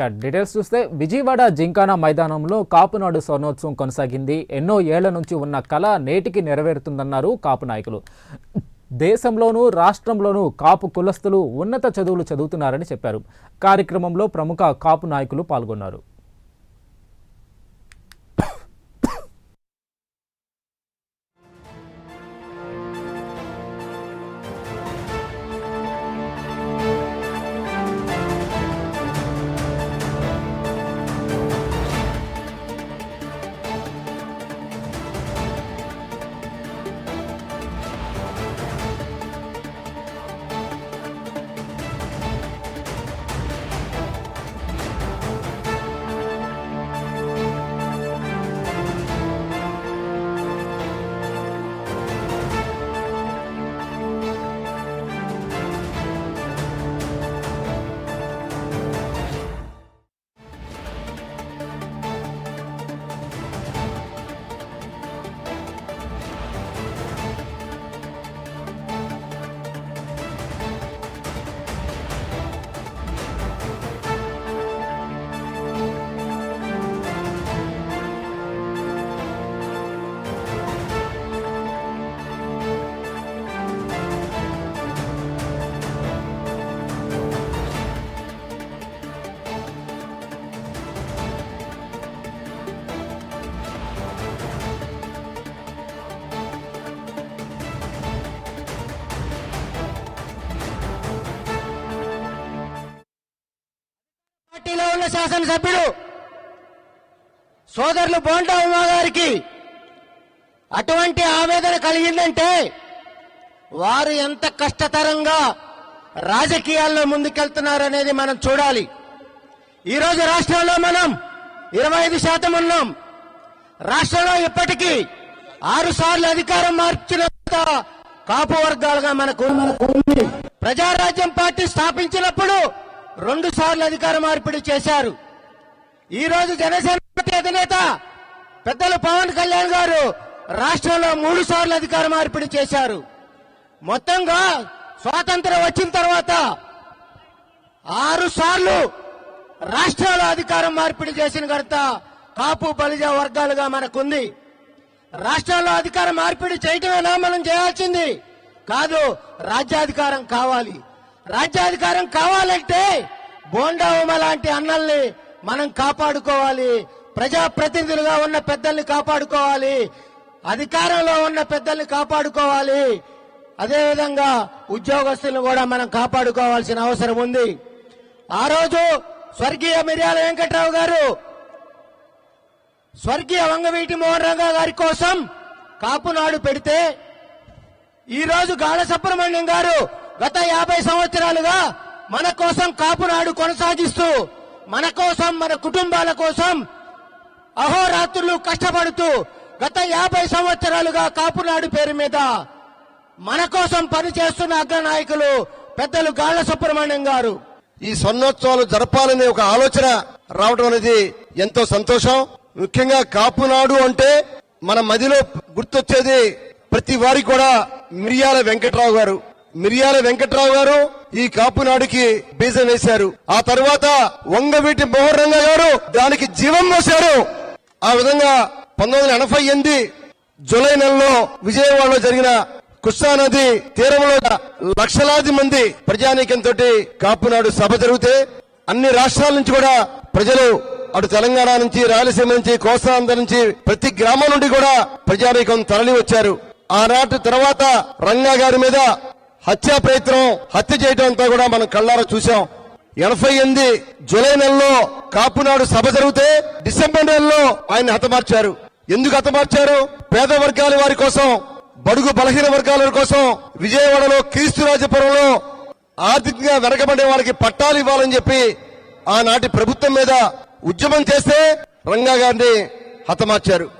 ఇక డీటెయిల్స్ చూస్తే విజయవాడ జింకానా మైదానంలో కాపునాడు స్వర్ణోత్సవం కొనసాగింది. ఎన్నో ఏళ్ళ నుంచి ఉన్న కళ నేటికి నెరవేరుతుందన్నారు కాపు నాయకులు. దేశంలోనూ రాష్ట్రంలోనూ కాపు కులస్తులు ఉన్నత చదువులు చదువుతున్నారని చెప్పారు. కార్యక్రమంలో ప్రముఖ కాపు నాయకులు పాల్గొన్నారు. పార్టీలో ఉన్న శాసనసభ్యులు సోదరులు బోండా ఉమా గారికి అటువంటి ఆవేదన కలిగిందంటే వారు ఎంత కష్టతరంగా రాజకీయాల్లో ముందుకెళ్తున్నారనేది మనం చూడాలి. ఈరోజు రాష్ట్రంలో మనం ఇరవై ఐదు శాతం ఉన్నాం. రాష్ట్రంలో ఇప్పటికీ ఆరు సార్లు అధికారం మార్చిన కాపు వర్గాలుగా మనకు ప్రజారాజ్యం పార్టీ స్థాపించినప్పుడు రెండు సార్లు అధికార మార్పిడి చేశారు. ఈ రోజు జనసేన పార్టీ అధినేత పెద్దలు పవన్ కళ్యాణ్ గారు రాష్ట్రంలో మూడు సార్లు అధికార మార్పిడి చేశారు. మొత్తంగా స్వాతంత్రం వచ్చిన తర్వాత ఆరు సార్లు రాష్ట్రాల అధికారం మార్పిడి చేసిన ఘనత కాపు బలిజ వర్గాలుగా మనకుంది. రాష్ట్రాల్లో అధికార మార్పిడి చేయటమేనా మనం చేయాల్సింది. కాదు రాజ్యాధికారం కావాలి. రాజ్యాధికారం కావాలంటే బోండా ఉమ లాంటి అన్నల్ని మనం కాపాడుకోవాలి. ప్రజాప్రతినిధులుగా ఉన్న పెద్దల్ని కాపాడుకోవాలి. అధికారంలో ఉన్న పెద్దల్ని కాపాడుకోవాలి. అదేవిధంగా ఉద్యోగస్తులను కూడా మనం కాపాడుకోవాల్సిన అవసరం ఉంది. ఆ రోజు స్వర్గీయ మిర్యాల వెంకట్రావు గారు స్వర్గీయ వంగవీటి మోహన్ రంగా గారి కోసం కాపునాడు పెడితే ఈ రోజు గాఢ సుబ్రహ్మణ్యం గారు గత యాభై సంవత్సరాలుగా మన కోసం కాపునాడు కొనసాగిస్తూ మన కోసం మన కుటుంబాల కోసం అహోరాత్రులు కష్టపడుతూ గత యాభై సంవత్సరాలుగా కాపునాడు పేరు మీద మన కోసం పనిచేస్తున్న అగ్రనాయకులు పెద్దలు గాళ్ళ సుబ్రహ్మణ్యం గారు. ఈ స్వర్ణోత్సవాలు జరపాలనే ఒక ఆలోచన రావడం అనేది ఎంతో సంతోషం. ముఖ్యంగా కాపునాడు అంటే మన మదిలో గుర్తొచ్చేది ప్రతి వారికి కూడా మిరియాల వెంకట్రావు గారు. మిరియాల వెంకట్రావు గారు ఈ కాపునాడుకి బీజం వేశారు. ఆ తర్వాత వంగవీటి మోహన్ గారు దానికి జీవం పోశారు ఆ విధంగా పంతొమ్మిది వందల ఎనభై ఎనిమిది జూలై నెలలో విజయవాడలో జరిగిన కృష్ణా నది తీరంలో లక్షలాది మంది ప్రజానీకంతో కాపునాడు సభ జరిగితే అన్ని రాష్ట్రాల నుంచి కూడా ప్రజలు అటు తెలంగాణ నుంచి రాయలసీమ నుంచి కోస్తాంధ్ర నుంచి ప్రతి గ్రామం నుండి కూడా ప్రజానీకం తరలి వచ్చారు ఆనాటి తర్వాత రంగా గారి మీద హత్యా ప్రయత్నం హత్య చేయడం అంతా కూడా మనం కళ్ళారా చూసాం ఎనభై ఎనిమిది జూలై నెలలో కాపునాడు సభ జరిగితే డిసెంబర్ నెలలో ఆయన హతమార్చారు. ఎందుకు హతమార్చారు? పేద వర్గాల వారి కోసం బడుగు బలహీన వర్గాల కోసం విజయవాడలో క్రీస్తురాజపురంలో ఆర్థికంగా వెనకబడే వారికి పట్టాలు ఇవ్వాలని చెప్పి ఆనాటి ప్రభుత్వం మీద ఉద్యమం చేస్తే రంగా గారిని హతమార్చారు.